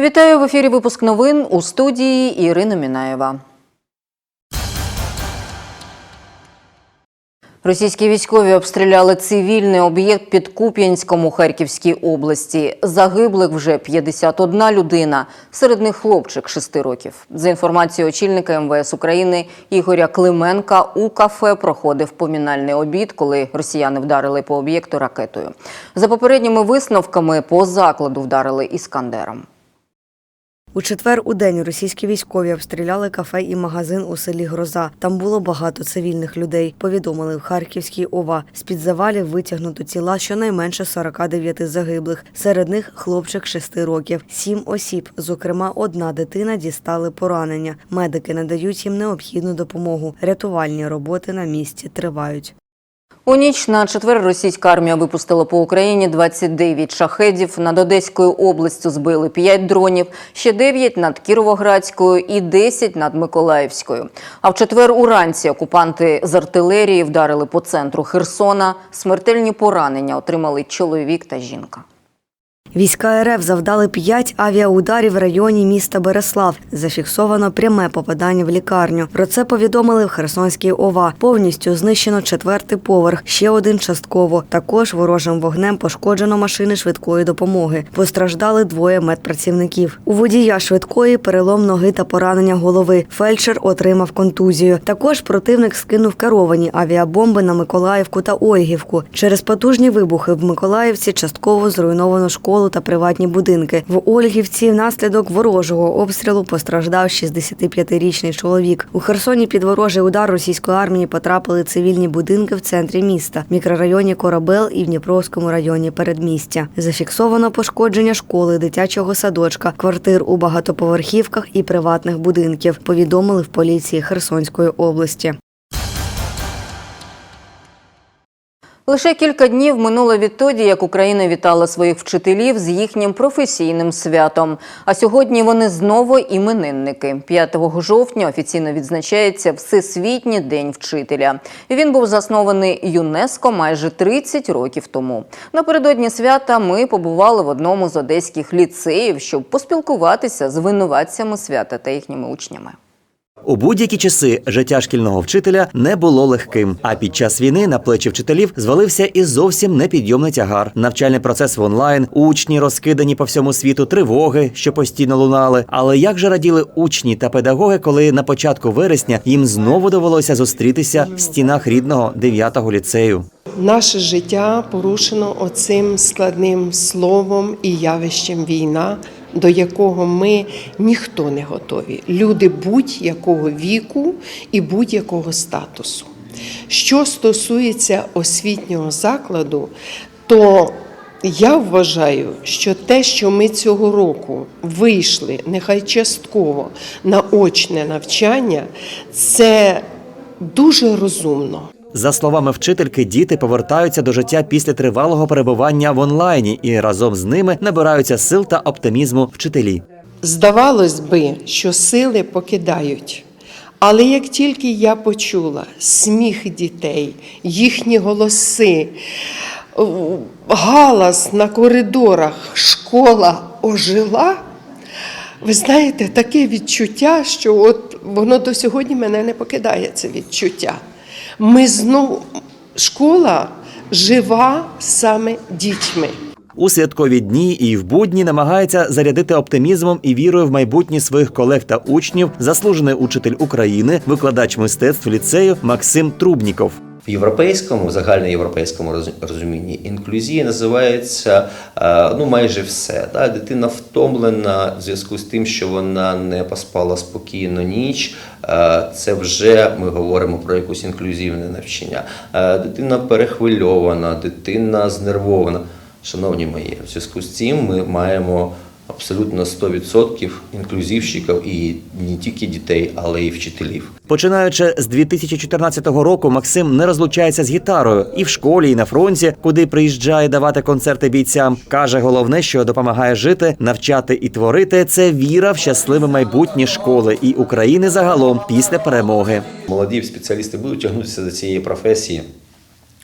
Вітаю в ефірі. Випуск новин у студії Ірина Мінаєва. Російські військові обстріляли цивільний об'єкт під Куп'янськом у Харківській області. Загиблих вже 51 людина, серед них хлопчик 6 років. За інформацією очільника МВС України Ігоря Клименка, у кафе проходив помінальний обід, коли росіяни вдарили по об'єкту ракетою. За попередніми висновками по закладу вдарили іскандером. У четвер у день російські військові обстріляли кафе і магазин у селі Гроза. Там було багато цивільних людей. Повідомили в Харківській ОВА. З під завалів витягнуто тіла щонайменше 49 загиблих. Серед них хлопчик 6 років. Сім осіб, зокрема, одна дитина дістали поранення. Медики надають їм необхідну допомогу. Рятувальні роботи на місці тривають. У ніч на четвер російська армія випустила по Україні 29 шахедів. Над Одеською областю збили 5 дронів, ще 9 над Кіровоградською і 10 над Миколаївською. А в четвер уранці окупанти з артилерії вдарили по центру Херсона. Смертельні поранення отримали чоловік та жінка. Війська РФ завдали п'ять авіаударів в районі міста Береслав. Зафіксовано пряме попадання в лікарню. Про це повідомили в Херсонській ОВА. Повністю знищено четвертий поверх, ще один частково. Також ворожим вогнем пошкоджено машини швидкої допомоги. Постраждали двоє медпрацівників. У водія швидкої перелом ноги та поранення голови. Фельдшер отримав контузію. Також противник скинув керовані авіабомби на Миколаївку та Ойгівку. Через потужні вибухи в Миколаївці частково зруйновано школу та приватні будинки. В Ольгівці внаслідок ворожого обстрілу постраждав 65-річний чоловік. У Херсоні під ворожий удар російської армії потрапили цивільні будинки в центрі міста, в мікрорайоні Корабел і в Дніпровському районі передмістя. Зафіксовано пошкодження школи, дитячого садочка, квартир у багатоповерхівках і приватних будинків. Повідомили в поліції Херсонської області. Лише кілька днів минуло відтоді, як Україна вітала своїх вчителів з їхнім професійним святом. А сьогодні вони знову іменинники. 5 жовтня офіційно відзначається Всесвітній день вчителя. Він був заснований ЮНЕСКО майже 30 років тому. Напередодні свята ми побували в одному з одеських ліцеїв, щоб поспілкуватися з винуватцями свята та їхніми учнями. У будь-які часи життя шкільного вчителя не було легким. А під час війни на плечі вчителів звалився і зовсім непідйомний тягар. Навчальний процес в онлайн, учні розкидані по всьому світу, тривоги, що постійно лунали. Але як же раділи учні та педагоги, коли на початку вересня їм знову довелося зустрітися в стінах рідного 9-го ліцею? Наше життя порушено оцим складним словом і явищем війна, до якого ми ніхто не готові. Люди будь-якого віку і будь-якого статусу. Що стосується освітнього закладу, то я вважаю, що те, що ми цього року вийшли, нехай частково на очне навчання, це дуже розумно. За словами вчительки, діти повертаються до життя після тривалого перебування в онлайні і разом з ними набираються сил та оптимізму вчителі. Здавалось би, що сили покидають. Але як тільки я почула сміх дітей, їхні голоси, галас на коридорах, школа ожила, ви знаєте, таке відчуття, що от воно до сьогодні мене не покидає, це відчуття. Ми знову школа жива саме дітьми. У святкові дні і в будні намагається зарядити оптимізмом і вірою в майбутнє своїх колег та учнів заслужений учитель України, викладач мистецтв ліцею Максим Трубніков. Європейському, загальноєвропейському розумінні інклюзія називається е, ну майже все. Да? Дитина втомлена в зв'язку з тим, що вона не поспала спокійно ніч. е, Це вже ми говоримо про якусь інклюзивне навчання. Е, Дитина перехвильована, дитина знервована. Шановні мої, в зв'язку з цим ми маємо абсолютно 100% інклюзивщиків і не тільки дітей, але й вчителів. Починаючи з 2014 року, Максим не розлучається з гітарою і в школі, і на фронті, куди приїжджає давати концерти бійцям. каже, головне, що допомагає жити, навчати і творити це віра в щасливе майбутнє школи і України загалом після перемоги. Молоді спеціалісти будуть тягнутися до цієї професії.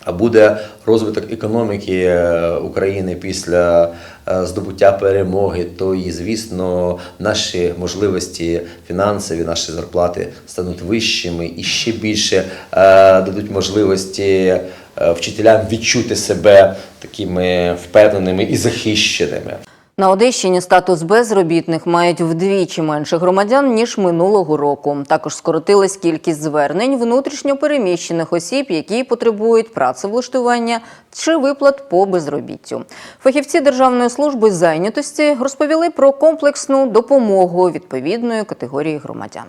А буде розвиток економіки е, України після здобуття перемоги, то і, звісно, наші можливості фінансові, наші зарплати стануть вищими і ще більше е, дадуть можливості е, вчителям відчути себе такими впевненими і захищеними. На Одещині статус безробітних мають вдвічі менше громадян ніж минулого року. Також скоротилась кількість звернень внутрішньо переміщених осіб, які потребують працевлаштування чи виплат по безробіттю. Фахівці Державної служби зайнятості розповіли про комплексну допомогу відповідної категорії громадян.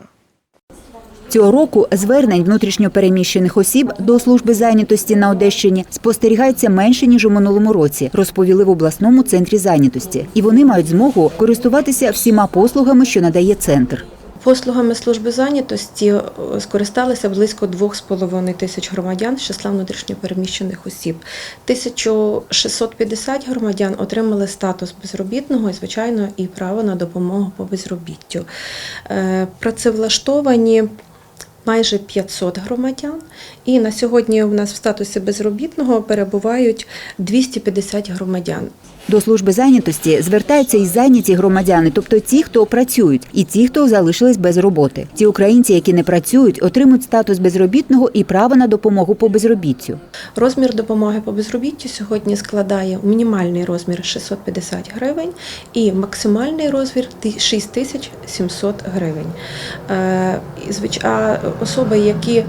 Цього року звернень внутрішньопереміщених осіб до служби зайнятості на Одещині спостерігається менше ніж у минулому році, розповіли в обласному центрі зайнятості, і вони мають змогу користуватися всіма послугами, що надає центр. Послугами служби зайнятості е, скористалися близько 2,5 тисяч громадян з числа внутрішньопереміщених осіб. 1650 громадян отримали статус безробітного і, звичайно, і право на допомогу по безробіттю. Е, Працевлаштовані майже 500 громадян, і на сьогодні у нас в статусі безробітного перебувають 250 громадян. До служби зайнятості звертаються і зайняті громадяни, тобто ті, хто працюють, і ті, хто залишились без роботи. Ті українці, які не працюють, отримують статус безробітного і право на допомогу по безробіттю. Розмір допомоги по безробіттю сьогодні складає мінімальний розмір 650 гривень і максимальний розмір 6700 гривень. Е, А особи, які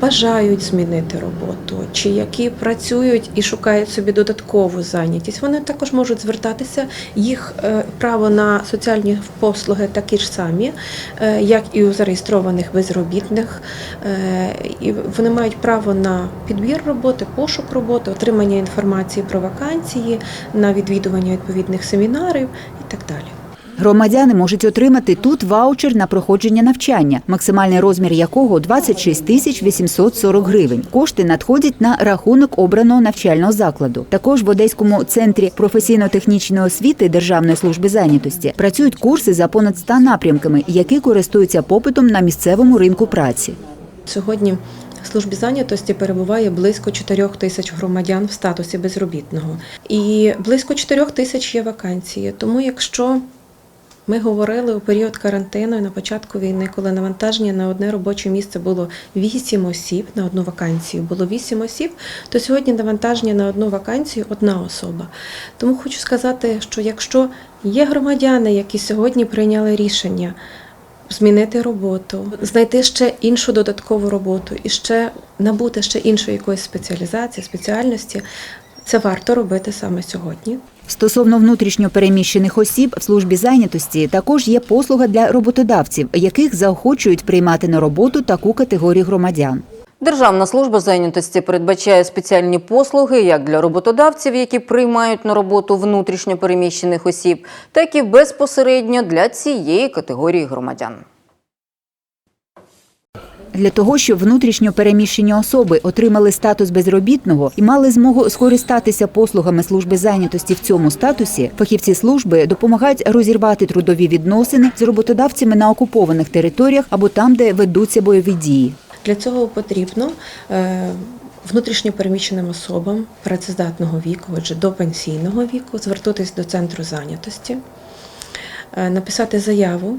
бажають змінити роботу, чи які працюють і шукають собі додаткову зайнятість, вони також можуть звертатися. Їх е, право на соціальні послуги такі ж самі, е, як і у зареєстрованих безробітних. Е, І вони мають право на підбір роботи, пошук роботи, отримання інформації про вакансії, на відвідування відповідних семінарів і так далі. Громадяни можуть отримати тут ваучер на проходження навчання, максимальний розмір якого 26 тисяч 840 гривень. Кошти надходять на рахунок обраного навчального закладу. Також в Одеському центрі професійно-технічної освіти Державної служби зайнятості працюють курси за понад 100 напрямками, які користуються попитом на місцевому ринку праці. Сьогодні в службі зайнятості перебуває близько 4 тисяч громадян в статусі безробітного. І близько 4 тисяч є вакансії. Тому якщо ми говорили у період карантину і на початку війни, коли навантаження на одне робоче місце було 8 осіб на одну вакансію, було 8 осіб, то сьогодні навантаження на одну вакансію одна особа. Тому хочу сказати, що якщо є громадяни, які сьогодні прийняли рішення змінити роботу, знайти ще іншу додаткову роботу і ще набути ще іншої якоїсь спеціалізації, спеціальності, це варто робити саме сьогодні. Стосовно внутрішньо переміщених осіб в службі зайнятості також є послуга для роботодавців, яких заохочують приймати на роботу таку категорію громадян. Державна служба зайнятості передбачає спеціальні послуги як для роботодавців, які приймають на роботу внутрішньо переміщених осіб, так і безпосередньо для цієї категорії громадян. Для того, щоб внутрішньо переміщені особи отримали статус безробітного і мали змогу скористатися послугами служби зайнятості в цьому статусі, фахівці служби допомагають розірвати трудові відносини з роботодавцями на окупованих територіях або там, де ведуться бойові дії. Для цього потрібно е, внутрішньо переміщеним особам працездатного віку, отже, до пенсійного віку, звернутися до центру зайнятості, е, написати заяву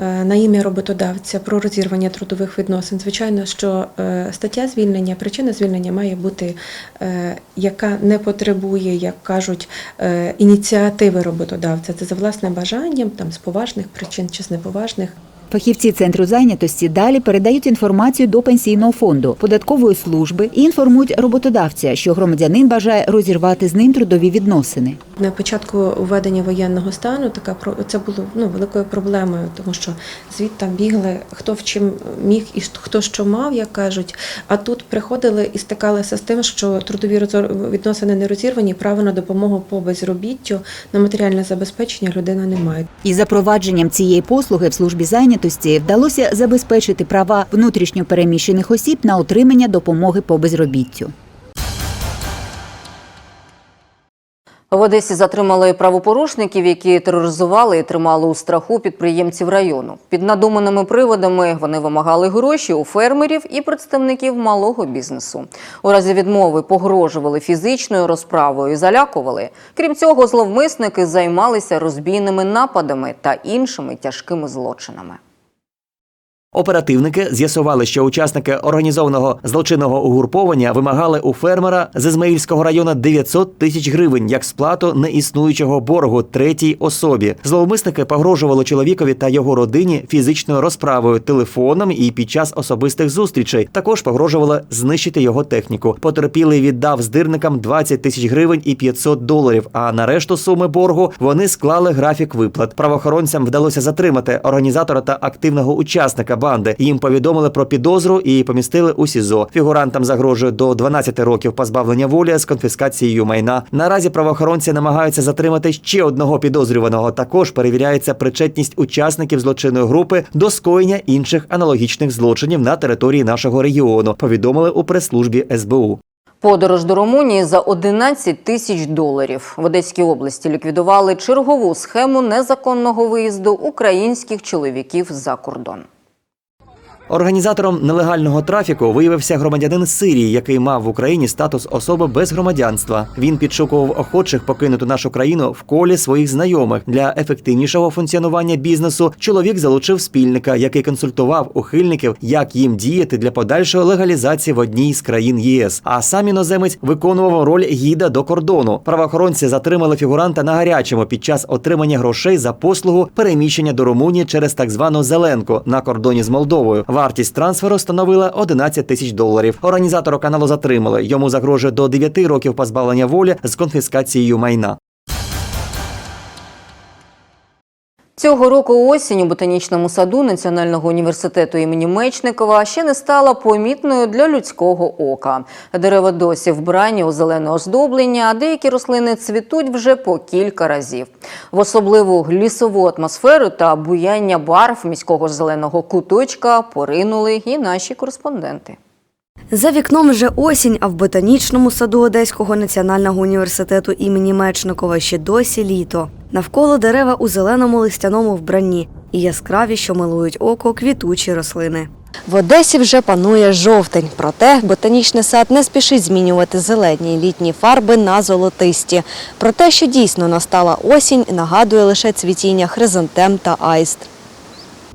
на ім'я роботодавця про розірвання трудових відносин. Звичайно, що е, стаття звільнення, причина звільнення має бути, е, яка не потребує, як кажуть, е, ініціативи роботодавця. Це за власним бажанням, там з поважних причин чи з неповажних. Фахівці центру зайнятості далі передають інформацію до пенсійного фонду, податкової служби і інформують роботодавця, що громадянин бажає розірвати з ним трудові відносини. На початку введення воєнного стану така це було ну великою проблемою, тому що звідти бігли хто в чим міг і хто що мав, як кажуть. А тут приходили і стикалися з тим, що трудові відносини не розірвані, право на допомогу по безробіттю, на матеріальне забезпечення людина не має. Із запровадженням цієї послуги в службі зайнятості вдалося забезпечити права внутрішньо переміщених осіб на отримання допомоги по безробіттю. В Одесі затримали правопорушників, які тероризували і тримали у страху підприємців району. Під надуманими приводами вони вимагали гроші у фермерів і представників малого бізнесу. У разі відмови погрожували фізичною розправою і залякували. Крім цього, зловмисники займалися розбійними нападами та іншими тяжкими злочинами. Оперативники з'ясували, що учасники організованого злочинного угруповання вимагали у фермера з Ізмаїльського району 900 тисяч гривень як сплату неіснуючого боргу третій особі. Зловмисники погрожували чоловікові та його родині фізичною розправою, телефоном і під час особистих зустрічей. Також погрожували знищити його техніку. Потерпілий віддав здирникам 20 тисяч гривень і 500 доларів. А на решту суми боргу вони склали графік виплат. Правоохоронцям вдалося затримати організатора та активного учасника банди. Їм повідомили про підозру і помістили у СІЗО. Фігурантам загрожує до 12 років позбавлення волі з конфіскацією майна. Наразі правоохоронці намагаються затримати ще одного підозрюваного. Також перевіряється причетність учасників злочинної групи до скоєння інших аналогічних злочинів на території нашого регіону. Повідомили у прес-службі СБУ. Подорож до Румунії за 11 тисяч доларів. В Одеській області ліквідували чергову схему незаконного виїзду українських чоловіків за кордон. Організатором нелегального трафіку виявився громадянин Сирії, який мав в Україні статус особи без громадянства. Він підшукував охочих покинути нашу країну в колі своїх знайомих для ефективнішого функціонування бізнесу. Чоловік залучив спільника, який консультував ухильників, як їм діяти для подальшої легалізації в одній з країн ЄС. А сам іноземець виконував роль гіда до кордону. Правоохоронці затримали фігуранта на гарячому під час отримання грошей за послугу переміщення до Румунії через так звану зеленку на кордоні з Молдовою. Вартість трансферу становила 11 тисяч доларів. Організатора каналу затримали. Йому загрожує до 9 років позбавлення волі з конфіскацією майна. Цього року осінь у ботанічному саду Національного університету імені Мечникова ще не стала помітною для людського ока. Дерева досі вбрані у зелене оздоблення, а деякі рослини цвітуть вже по кілька разів. В особливу лісову атмосферу та буяння барв міського зеленого куточка поринули і наші кореспонденти. За вікном вже осінь, а в ботанічному саду Одеського національного університету імені Мечникова ще досі літо. Навколо дерева у зеленому листяному вбранні і яскраві, що милують око, квітучі рослини. В Одесі вже панує жовтень, проте ботанічний сад не спішить змінювати зелені літні фарби на золотисті. Про те, що дійсно настала осінь, нагадує лише цвітіння хризантем та айст.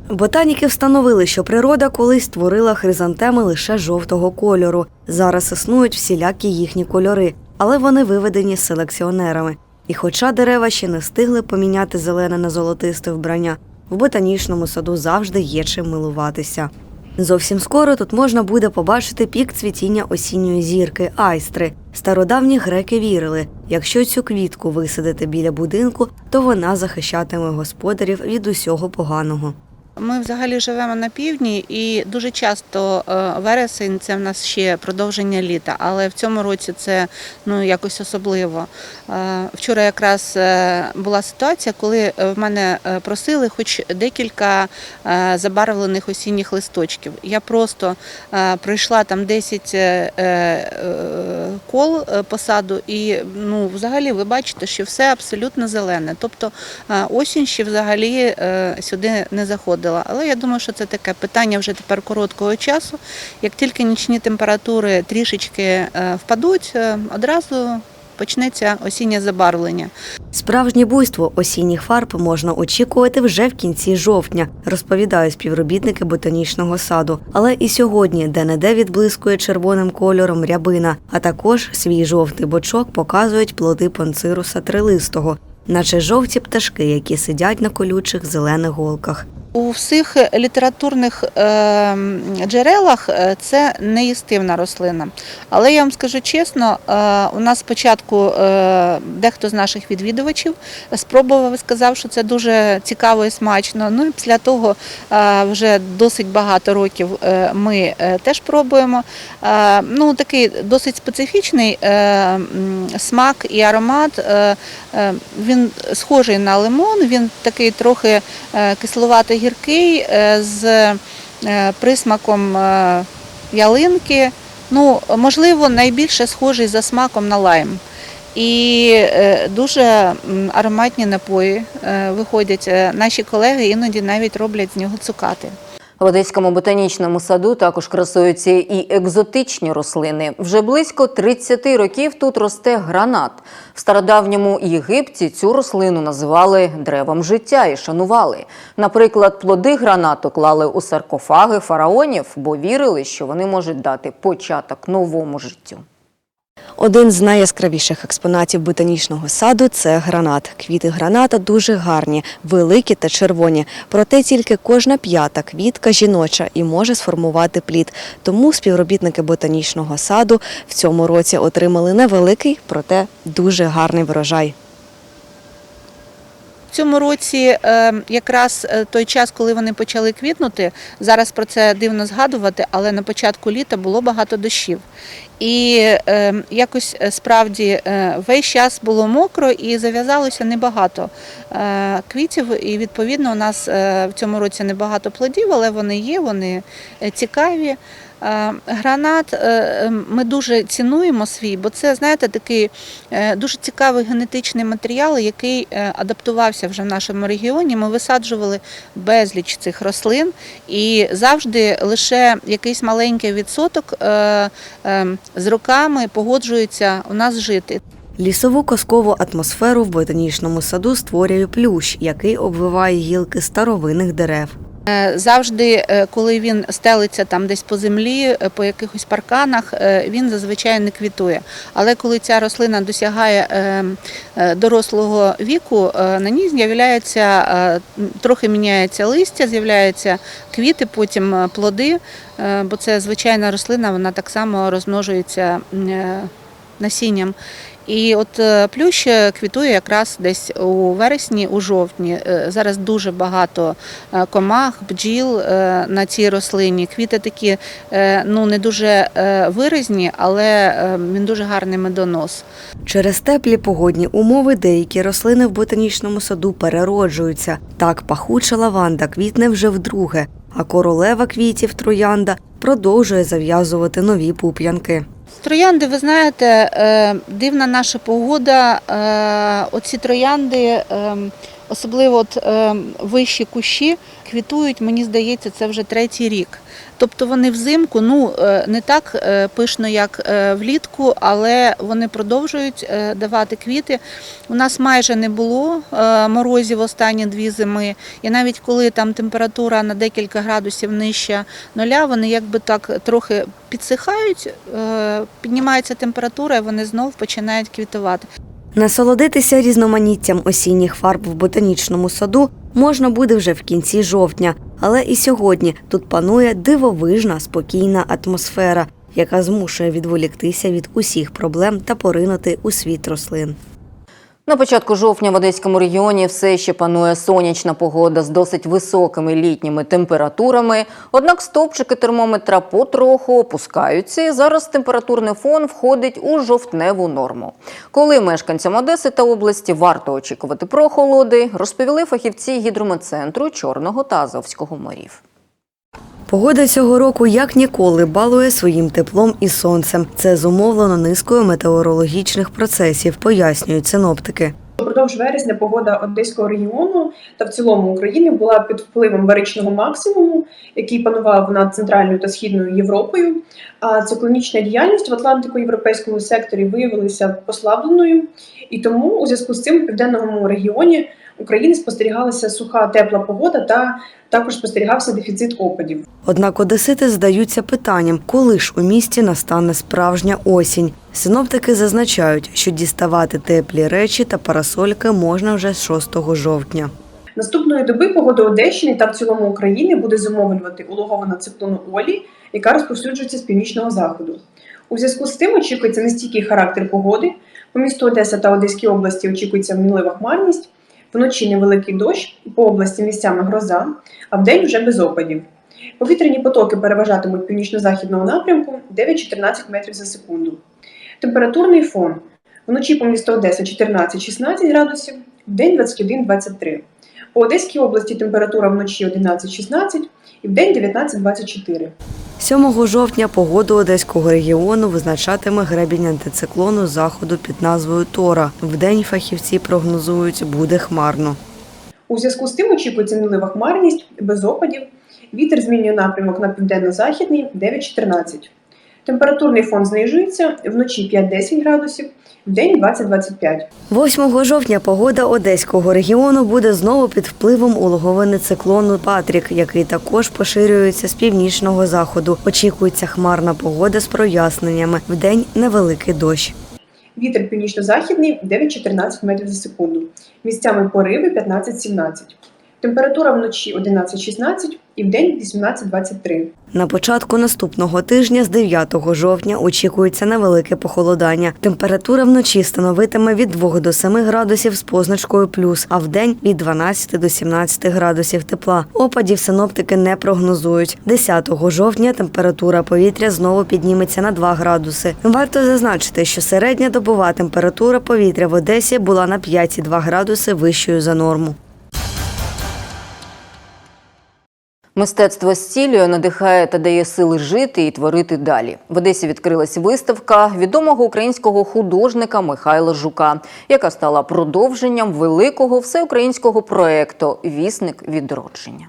Ботаніки встановили, що природа колись створила хризантеми лише жовтого кольору. Зараз існують всілякі їхні кольори, але вони виведені селекціонерами. І хоча дерева ще не встигли поміняти зелене на золотисте вбрання, в ботанічному саду завжди є чим милуватися. Зовсім скоро тут можна буде побачити пік цвітіння осінньої зірки айстри. Стародавні греки вірили, якщо цю квітку висадити біля будинку, то вона захищатиме господарів від усього поганого. Ми взагалі живемо на півдні, і дуже часто е, вересень це в нас ще продовження літа, але в цьому році це ну якось особливо. Е, Вчора якраз е, була ситуація, коли в мене просили хоч декілька забарвлених осінніх листочків. Я просто пройшла там 10 е, е, кол посаду, і ну взагалі ви бачите, що все абсолютно зелене. Тобто осінь ще взагалі сюди не заходила. Але я думаю, що це таке питання вже тепер короткого часу. Як тільки нічні температури трішечки е, впадуть, е, одразу почнеться осіннє забарвлення. Справжнє буйство осінніх фарб можна очікувати вже в кінці жовтня, розповідають співробітники ботанічного саду. Але і сьогодні де-не-де відблискує червоним кольором рябина, а також свій жовтий бочок показують плоди панцируса трилистого, наче жовті пташки, які сидять на колючих зелених голках. У всіх літературних е, джерелах е, це неїстивна рослина. Але я вам скажу чесно, е, у нас спочатку е, дехто з наших відвідувачів спробував і сказав, що це дуже цікаво і смачно. Ну і після того вже досить багато років ми теж пробуємо. Ну, такий досить специфічний смак і аромат. Він схожий на лимон, він такий трохи кисловатий гіркий е, з е, присмаком е, ялинки. Ну, можливо, найбільше схожий за смаком на лайм. І дуже ароматні напої виходять. Наші колеги іноді навіть роблять з нього цукати. В Одеському ботанічному саду також красуються і екзотичні рослини. Вже близько 30 років тут росте гранат. В стародавньому Єгипті цю рослину називали древом життя і шанували. Наприклад, плоди гранату клали у саркофаги фараонів, бо вірили, що вони можуть дати початок новому життю. Один з найяскравіших експонатів ботанічного саду це гранат. Квіти граната дуже гарні, великі та червоні. Проте тільки кожна п'ята квітка жіноча і може сформувати плід. Тому співробітники ботанічного саду в цьому році отримали невеликий, проте дуже гарний врожай. В цьому році е, якраз е, той час, коли вони почали квітнути, зараз про це дивно згадувати, але на початку літа було багато дощів. І е, якось справді е, весь час було мокро і зав'язалося небагато е, квітів. І відповідно у нас е, в цьому році небагато плодів, але вони є, вони е, цікаві. Е, Гранат е, е, ми дуже цінуємо свій, бо це, знаєте, такий дуже цікавий генетичний матеріал, який адаптувався вже в нашому регіоні. Ми висаджували безліч цих рослин, і завжди лише якийсь маленький відсоток з роками погоджується у нас жити. Лісову казкову атмосферу в ботанічному саду створює плющ, який обвиває гілки старовинних дерев. Е, Завжди, е, коли він стелиться там десь по землі, е, по якихось парканах, він зазвичай не квітує. Але коли ця рослина досягає дорослого віку, на ній з'являється трохи міняється листя, з'являються квіти, потім плоди, бо це звичайна рослина, вона так само розмножується насінням. І от е, плющ квітує якраз десь у вересні, у жовтні. Е, Зараз дуже багато е, комах, бджіл на цій рослині. Квіти такі ну не дуже виразні, але він дуже гарний медонос. Через теплі погодні умови деякі рослини в ботанічному саду перероджуються. Так пахуча лаванда квітне вже вдруге, а королева квітів троянда продовжує зав'язувати нові пуп'янки. Троянди, ви знаєте, е, дивна наша погода. е, Оці троянди, е, особливо от вищі кущі, квітують, мені здається, це вже третій рік. Тобто вони взимку, ну е, не так е, пишно, як е, влітку, але вони продовжують давати квіти. У нас майже не було морозів останні дві зими. І навіть коли там температура на декілька градусів нижча нуля, вони якби так трохи підсихають, піднімається температура, і вони знов починають квітувати. Насолодитися різноманіттям осінніх фарб в ботанічному саду можна буде вже в кінці жовтня, але і сьогодні тут панує дивовижна спокійна атмосфера, яка змушує відволіктися від усіх проблем та поринути у світ рослин. На початку жовтня в Одеському регіоні все ще панує сонячна погода з досить високими літніми температурами. Однак стовпчики термометра потроху опускаються. і Зараз температурний фон входить у жовтневу норму. Коли мешканцям Одеси та області варто очікувати прохолоди, розповіли фахівці гідрометцентру Чорного та Азовського морів. Погода цього року як ніколи балує своїм теплом і сонцем. Це зумовлено низкою метеорологічних процесів, пояснюють синоптики. Упродовж вересня погода Одеського регіону та в цілому України була під впливом баричного максимуму, який панував над центральною та східною Європою. А циклонічна діяльність в Атлантико-європейському секторі виявилася послабленою, і тому у зв'язку з цим у південному регіоні України спостерігалася суха тепла погода та також спостерігався дефіцит опадів. Однак одесити здаються питанням, коли ж у місті настане справжня осінь. Синоптики зазначають, що діставати теплі речі та парасольки можна вже з 6 жовтня. Наступної доби погода Одещини та в цілому України буде зумовлювати улогована циклону Олі, яка розповсюджується з північного заходу. У зв'язку з цим очікується нестійкий характер погоди. По місту Одеса та Одеській області очікується мінлива хмарність, вночі невеликий дощ, по області місцями гроза, а вдень вже без опадів. Повітряні потоки переважатимуть північно-західного напрямку 9-14 метрів за секунду. Температурний фон вночі по місту Одеса 14-16 градусів, вдень 21-23. У Одеській області температура вночі 11-16 і вдень 19-24. 7 жовтня погоду одеського регіону визначатиме гребінь антициклону заходу під назвою Тора. Вдень фахівці прогнозують, буде хмарно. У зв'язку з тим очікується мінлива хмарність, без опадів. Вітер змінює напрямок на південно-західний 9-14. Температурний фон знижується вночі 5-10 градусів, вдень 20-25. 8 жовтня погода одеського регіону буде знову під впливом улоговини циклону Патрік, який також поширюється з північного заходу. Очікується хмарна погода з проясненнями. Вдень невеликий дощ. Вітер північно-західний 9-14 метрів за секунду. Місцями пориви 15-17. Температура вночі 11-16 і вдень 18-23. На початку наступного тижня, з 9 жовтня, очікується невелике похолодання. Температура вночі становитиме від 2 до 7 градусів з позначкою плюс, а вдень від 12 до 17 градусів тепла. Опадів синоптики не прогнозують. 10 жовтня температура повітря знову підніметься на 2 градуси. Варто зазначити, що середня добова температура повітря в Одесі була на 5,2 градуси вищою за норму. Мистецтво зцілює, надихає та дає сили жити і творити далі. В Одесі відкрилась виставка відомого українського художника Михайла Жука, яка стала продовженням великого всеукраїнського проекту Вісник відродження.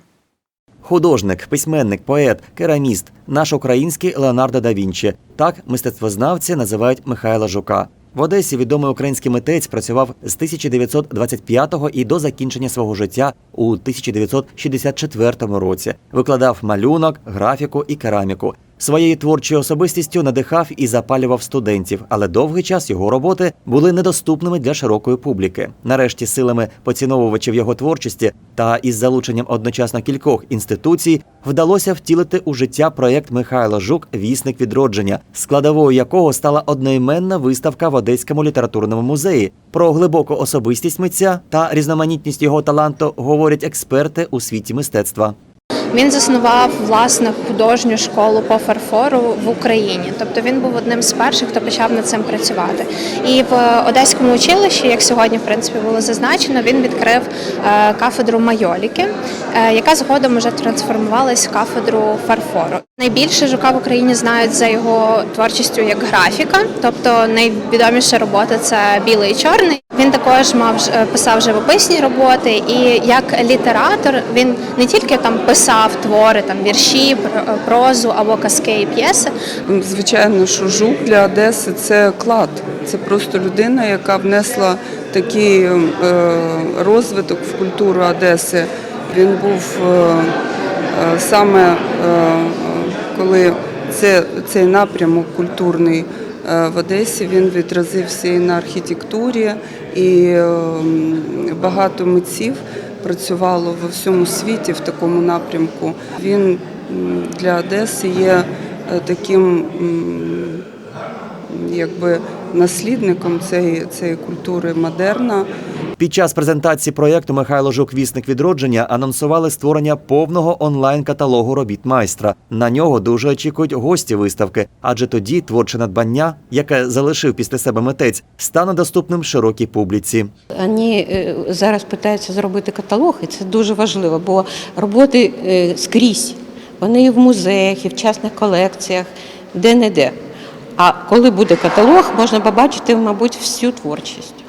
Художник, письменник, поет, кераміст, наш український Леонардо да Вінчі. Так мистецтвознавці називають Михайла Жука. В Одесі відомий український митець працював з 1925-го і до закінчення свого життя у 1964 році. Викладав малюнок, графіку і кераміку. Своєю творчою особистістю надихав і запалював студентів, але довгий час його роботи були недоступними для широкої публіки. Нарешті, силами поціновувачів його творчості та із залученням одночасно кількох інституцій вдалося втілити у життя проєкт Михайло Жук Вісник відродження, складовою якого стала одноіменна виставка в Одеському літературному музеї. Про глибоку особистість митця та різноманітність його таланту говорять експерти у світі мистецтва. Він заснував власне художню школу по фарфору в Україні. Тобто він був одним з перших, хто почав над цим працювати. І в Одеському училищі, як сьогодні в принципі було зазначено, він відкрив е, кафедру майоліки, е, яка згодом вже трансформувалась в кафедру фарфору. Найбільше жука в Україні знають за його творчістю як графіка, тобто найвідоміша робота це білий і чорний. Він також мав е, писав живописні роботи, і як літератор він не тільки там писав твори, там вірші, е, прозу або казки і п'єси. Звичайно, що жук для Одеси це клад. Це просто людина, яка внесла такий е, розвиток в культуру Одеси. Він був саме коли це, цей напрямок культурний в Одесі він відразився і на архітектурі, і е, багато митців працювало во всьому світі в такому напрямку. Він для Одеси є е, таким якби наслідником цієї, цієї культури модерна. Під час презентації проєкту Михайло Жук Вісник відродження анонсували створення повного онлайн-каталогу робіт майстра. На нього дуже очікують гості виставки, адже тоді творче надбання, яке залишив після себе митець, стане доступним широкій публіці. Вони е, зараз питаються зробити каталог, і це дуже важливо, бо роботи е, скрізь. Вони і в музеях, і в частних колекціях, де-не-де. А коли буде каталог, можна побачити, мабуть, всю творчість.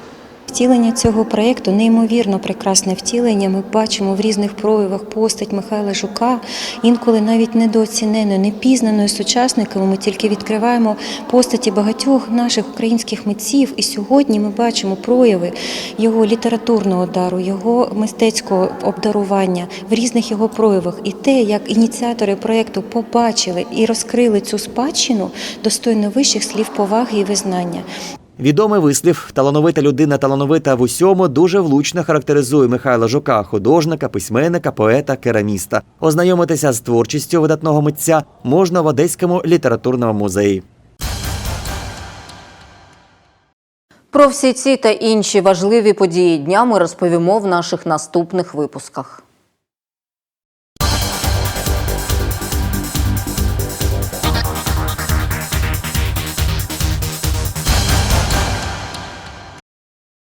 Втілення цього проєкту неймовірно прекрасне втілення. Ми бачимо в різних проявах постать Михайла Жука, інколи навіть недооціненою, непізнаною сучасниками. Ми тільки відкриваємо постаті багатьох наших українських митців. І сьогодні ми бачимо прояви його літературного дару, його мистецького обдарування в різних його проявах. І те, як ініціатори проєкту побачили і розкрили цю спадщину, достойно вищих слів поваги і визнання. Відомий вислів талановита людина талановита в усьому дуже влучно характеризує Михайла Жука, художника, письменника, поета, кераміста. Ознайомитися з творчістю видатного митця можна в Одеському літературному музеї. Про всі ці та інші важливі події дня ми розповімо в наших наступних випусках.